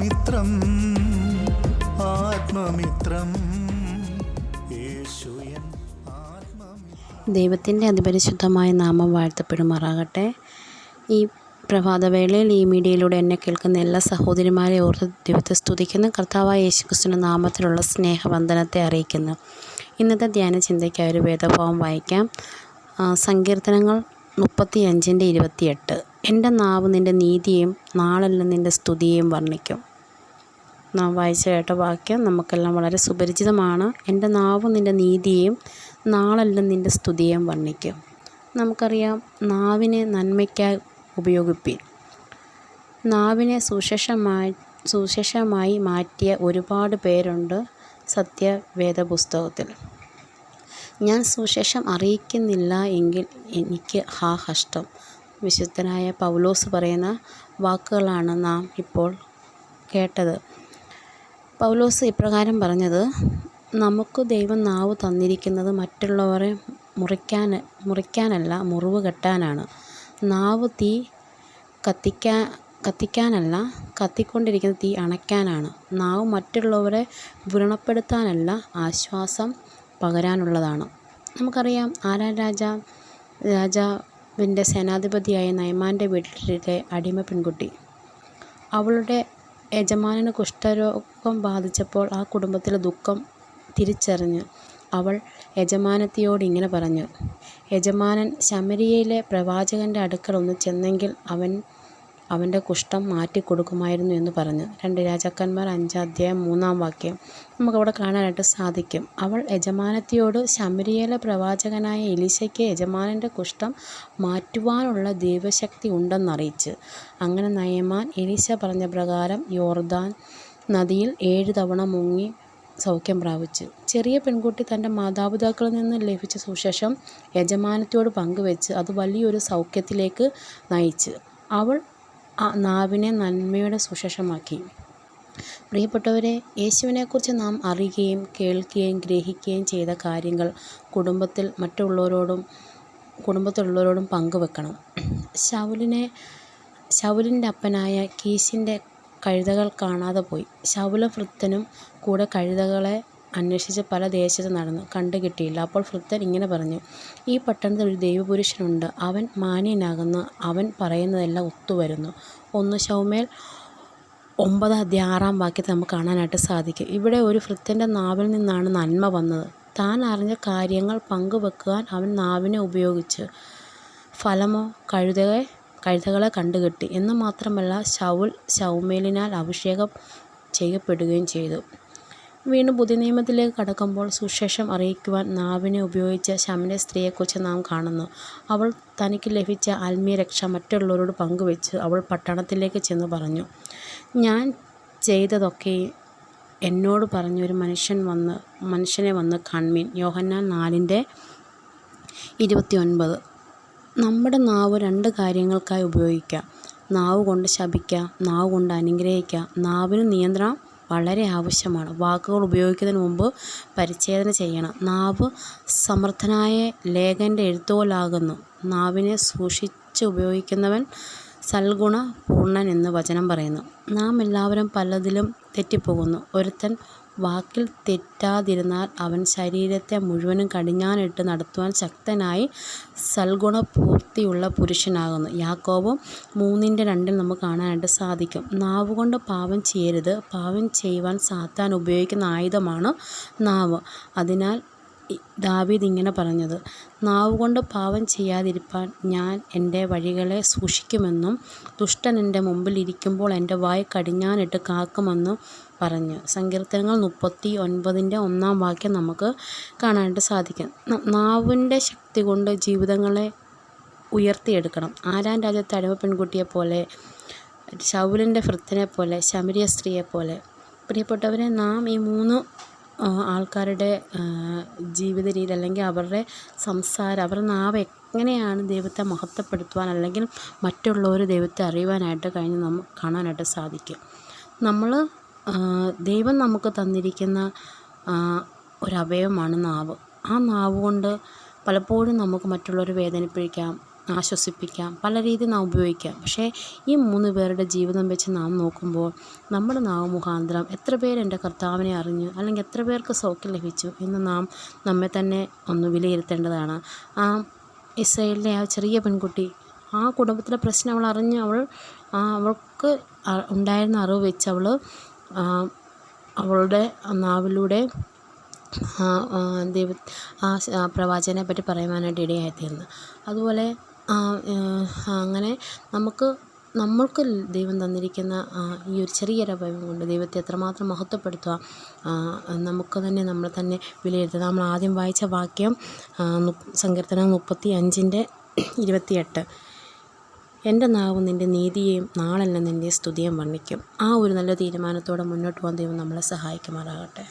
ആത്മമിത്രം ആത്മമിത്രം. ദൈവത്തിന്റെ അതിപരിശുദ്ധമായ നാമം വാഴ്ത്തപ്പെടുമാറാകട്ടെ. ഈ പ്രഭാതവേളയിൽ ഈ മീഡിയയിലൂടെ എന്നെ കേൾക്കുന്ന എല്ലാ സഹോദരിമാരെ ഓർത്ത് ദൈവത്തെ സ്തുതിക്കുന്ന. കർത്താവായ യേശുക്രിസ്തുവിന്റെ നാമത്തിലുള്ള സ്നേഹവന്ദനത്തെ അറിയിക്കുന്നു. ഇന്നത്തെ ധ്യാന ചിന്തയ്ക്കായി ഒരു വേദഭാവം വായിക്കാം. സങ്കീർത്തനങ്ങൾ മുപ്പത്തി അഞ്ചിന്റെ ഇരുപത്തിയെട്ട്. എന്റെ നാവ് നിന്റെ നീതിയെയും നാളെല്ലാം നിന്റെ സ്തുതിയെയും വർണിക്കും. നാം വായിച്ച കേട്ട വാക്യം നമുക്കെല്ലാം വളരെ സുപരിചിതമാണ്. എന്റെ നാവ് നിന്റെ നീതിയെയും നാളെല്ലാം നിന്റെ സ്തുതിയെയും വർണിക്കും. നമുക്കറിയാം നാവിനെ നന്മയ്ക്കായി ഉപയോഗിപ്പിൻ നാവിനെ സുശേഷമായി സുശേഷമായി മാറ്റിയ ഒരുപാട് പേരുണ്ട് സത്യവേദ പുസ്തകത്തിൽ ഞാൻ സുശേഷം അറിയിക്കുന്നില്ല എങ്കിൽ എനിക്ക് ഹാ കഷ്ടം. വിശുദ്ധനായ പൗലോസ് പറയുന്ന വാക്കുകളാണ് നാം ഇപ്പോൾ കേട്ടത്. പൗലോസ് ഇപ്രകാരം പറഞ്ഞത് നമുക്ക് ദൈവം നാവ് തന്നിരിക്കുന്നത് മറ്റുള്ളവരെ മുറിക്കാൻ മുറിക്കാനല്ല മുറിവ് കെട്ടാനാണ്. നാവ് തീ കത്തിക്കാൻ കത്തിക്കാനല്ല കത്തിക്കൊണ്ടിരിക്കുന്ന തീ അണയ്ക്കാനാണ്. നാവ് മറ്റുള്ളവരെ വ്രണപ്പെടുത്താനല്ല ആശ്വാസം പകരാനുള്ളതാണ്. നമുക്കറിയാം ആരാൻ രാജ രാജാവിന്റെ സേനാധിപതിയായ നയമാന്റെ വീട്ടിലെ അടിമ പെൺകുട്ടി. അവളുടെ യജമാനന് കുഷ്ഠരോഗം ബാധിച്ചപ്പോൾ ആ കുടുംബത്തിലെ ദുഃഖം തിരിച്ചറിഞ്ഞ് അവൾ യജമാനത്തിയോട് ഇങ്ങനെ പറഞ്ഞു യജമാനൻ ശമരിയയിലെ പ്രവാചകന്റെ അടുക്കൽ ഒന്ന് ചെന്നെങ്കിൽ അവൻ അവന്റെ കുഷ്ഠം മാറ്റിക്കൊടുക്കുമായിരുന്നു എന്ന് പറഞ്ഞു. രണ്ട് രാജാക്കന്മാർ അഞ്ചാം അധ്യായം മൂന്നാം വാക്യം. നമുക്കവിടെ കാണാനായിട്ട് സാധിക്കും. അവൾ യജമാനത്തിയോട് ശമരിയയിലെ പ്രവാചകനായ എലിശയ്ക്ക് യജമാനന്റെ കുഷ്ഠം മാറ്റുവാനുള്ള ദൈവശക്തി ഉണ്ടെന്നറിയിച്ച്. അങ്ങനെ നയമാൻ എലിശ പറഞ്ഞ പ്രകാരം യോർദാൻ നദിയിൽ ഏഴ് തവണ മുങ്ങി സൗഖ്യം പ്രാപിച്ചു. ചെറിയ പെൺകുട്ടി തന്റെ മാതാപിതാക്കളിൽ നിന്ന് ലഭിച്ച സുശേഷം യജമാനത്തോട് പങ്കുവെച്ച് അത് വലിയൊരു സൗഖ്യത്തിലേക്ക് നയിച്ചു. അവൾ നാവിനെ നന്മയുടെ സുശേഷമാക്കി. പ്രിയപ്പെട്ടവരെ യേശുവിനെക്കുറിച്ച് നാം അറിയുകയും കേൾക്കുകയും ഗ്രഹിക്കുകയും ചെയ്ത കാര്യങ്ങൾ കുടുംബത്തിൽ മറ്റുള്ളവരോടും കുടുംബത്തിലുള്ളവരോടും പങ്കുവെക്കണം. ശൗലിനെ ശൗലിന്റെ അപ്പനായ കീശിന്റെ കഴുതകൾ കാണാതെ പോയി. ശൗലഭൃത്തനും കൂടെ കഴുതകളെ അന്വേഷിച്ച് പല ദേശത്ത് നടന്നു. കണ്ടു കിട്ടിയില്ല. അപ്പോൾ ഭൃത്തൻ ഇങ്ങനെ പറഞ്ഞു ഈ പട്ടണത്തിൽ ഒരു ദൈവപുരുഷനുണ്ട്. അവൻ മാന്യനാകുന്നു. അവൻ പറയുന്നതെല്ലാം ഒത്തുവരുന്നു. ഒന്ന് ശൗമേൽ ഒമ്പത് അധ്യായം ആറാം വാക്യത്തിൽ നമുക്ക് കാണാനായിട്ട് സാധിക്കും. ഇവിടെ ഒരു ഭൃത്യന്റെ നാവിൽ നിന്നാണ് നന്മ വന്നത്. താൻ അറിഞ്ഞ കാര്യങ്ങൾ പങ്കുവെക്കുവാൻ അവൻ നാവിനെ ഉപയോഗിച്ച്. ഫലമോ കഴുതകളെ കണ്ടുകിട്ടി. എന്ന് മാത്രമല്ല ശൗൽ ശൗമേലിനാൽ അഭിഷേകം ചെയ്യപ്പെടുകയും ചെയ്തു. വീണ്ടും പുതിയ നിയമത്തിലേക്ക് കടക്കുമ്പോൾ സുശേഷം അറിയിക്കുവാൻ നാവിനെ ഉപയോഗിച്ച ശമനെ സ്ത്രീയെക്കുറിച്ച് നാം കാണുന്നു. അവൾ തനിക്ക് ലഭിച്ച ആത്മീയ രക്ഷ മറ്റുള്ളവരോട് പങ്കുവെച്ച് അവൾ പട്ടണത്തിലേക്ക് ചെന്ന് പറഞ്ഞു ഞാൻ ചെയ്തതൊക്കെ എന്നോട് പറഞ്ഞൊരു മനുഷ്യൻ വന്ന് മനുഷ്യനെ വന്ന് കൺമീൻ യോഹന്നാൻ നാലിന്റെ ഇരുപത്തി ഒൻപത് നമ്മുടെ നാവ് രണ്ട് കാര്യങ്ങൾക്കായി ഉപയോഗിക്കാം. നാവ് കൊണ്ട് ശപിക്കാം നാവ് കൊണ്ട് അനുഗ്രഹിക്കാം. നാവിന് നിയന്ത്രണം വളരെ ആവശ്യമാണ്. വാക്കുകൾ ഉപയോഗിക്കുന്നതിന് മുമ്പ് പരിച്ഛേദന ചെയ്യണം. നാവ് സമർത്ഥനായ ലേഖന്റെ എഴുത്തോലാകുന്നു നാവിനെ സൂക്ഷിച്ച് ഉപയോഗിക്കുന്നവൻ സൽഗുണ പൂർണൻ എന്ന് വചനം പറയുന്നു. നാം എല്ലാവരും പലതിലും തെറ്റിപ്പോകുന്നു. ഒരുത്തൻ വാക്കിൽ തെറ്റാതിരുന്നാൽ അവൻ ശരീരത്തെ മുഴുവനും കടിഞ്ഞാനിട്ട് നടത്തുവാൻ ശക്തനായി സൽഗുണപൂർത്തിയുള്ള പുരുഷനാകുന്നു. യാക്കോബും മൂന്നിന്റെ രണ്ടിൽ നമുക്ക് കാണാനായിട്ട് സാധിക്കും. നാവുകൊണ്ട് പാപം ചെയ്യരുത്. പാപം ചെയ്യുവാൻ സാത്താൻ ഉപയോഗിക്കുന്ന ആയുധമാണ് നാവ്. അതിനാൽ ദാവീദ് ഇങ്ങനെ പറഞ്ഞത് നാവുകൊണ്ട് പാപം ചെയ്യാതിരിപ്പാൻ ഞാൻ എന്റെ വഴികളെ സൂക്ഷിക്കുമെന്നും ദുഷ്ടൻ എന്റെ മുമ്പിൽ ഇരിക്കുമ്പോൾ എന്റെ വായ് കടിഞ്ഞാനിട്ട് കാക്കുമെന്നും പറഞ്ഞു. സങ്കീർത്തനങ്ങൾ മുപ്പത്തി ഒൻപതിന്റെ ഒന്നാം വാക്യം നമുക്ക് കാണാനായിട്ട് സാധിക്കും. നാവിന്റെ ശക്തി കൊണ്ട് ജീവിതങ്ങളെ ഉയർത്തിയെടുക്കണം. ആരാൻ രാജ്യത്തെ അടിമ പെൺകുട്ടിയെ പോലെ ശൗലിന്റെ ഭൃത്തിനെ പോലെ ശമരിയ സ്ത്രീയെ പോലെ. പ്രിയപ്പെട്ടവരെ നാം ഈ മൂന്ന് ആൾക്കാരുടെ ജീവിത രീതി അല്ലെങ്കിൽ അവരുടെ സംസാരം അവരുടെ നാവ് എങ്ങനെയാണ് ദൈവത്തെ മഹത്വപ്പെടുത്തുവാൻ അല്ലെങ്കിൽ മറ്റുള്ളവർ ദൈവത്തെ അറിയുവാനായിട്ട് കഴിഞ്ഞ് നമുക്ക് കാണാനായിട്ട് സാധിക്കും. നമ്മൾ ദൈവം നമുക്ക് തന്നിരിക്കുന്ന ഒരവയവമാണ് നാവ്. ആ നാവ് കൊണ്ട് പലപ്പോഴും നമുക്ക് മറ്റുള്ളവരെ വേദനിപ്പിക്കാം ആശ്വസിപ്പിക്കാം. പല രീതിയിൽ നാം ഉപയോഗിക്കാം. പക്ഷേ ഈ മൂന്ന് പേരുടെ ജീവിതം വെച്ച് നാം നോക്കുമ്പോൾ നമ്മുടെ നാവ് മുഖാന്തരം എത്ര പേര് എന്റെ കർത്താവിനെ അറിഞ്ഞു അല്ലെങ്കിൽ എത്ര പേർക്ക് സൗഖ്യം ലഭിച്ചു എന്ന് നാം നമ്മെ തന്നെ ഒന്ന് വിലയിരുത്തേണ്ടതാണ്. ആ ഇസ്രയേലിലെ ആ ചെറിയ പെൺകുട്ടി ആ കുടുംബത്തിലെ പ്രശ്നം അവൾ അറിഞ്ഞ് അവൾ അവൾക്ക് ഉണ്ടായിരുന്ന അറിവ് വെച്ച് അവൾ അവളുടെ നാവിലൂടെ ദൈവ ആ പ്രവാചകനെ പറ്റി പറയുവാനായിട്ട് ഇടയായിത്തീർന്നു. അതുപോലെ അങ്ങനെ നമുക്ക് നമ്മൾക്ക് ദൈവം തന്നിരിക്കുന്ന ഈ ഒരു ചെറിയൊരു അഭയം കൊണ്ട് ദൈവത്തെ എത്രമാത്രം മഹത്വപ്പെടുത്തുക നമുക്ക് തന്നെ നമ്മൾ തന്നെ വിലയിരുത്തുക. നമ്മൾ ആദ്യം വായിച്ച വാക്യം സങ്കീർത്തനം മുപ്പത്തി അഞ്ചിന്റെ ഇരുപത്തിയെട്ട്. എന്റെ നാവ് നിന്റെ നീതിയെയും നാളെല്ലാം നിന്റെ സ്തുതിയും വർണിക്കും. ആ ഒരു നല്ല തീരുമാനത്തോടെ മുന്നോട്ട് പോകാൻ ദൈവം നമ്മളെ സഹായിക്കുമാറാകട്ടെ.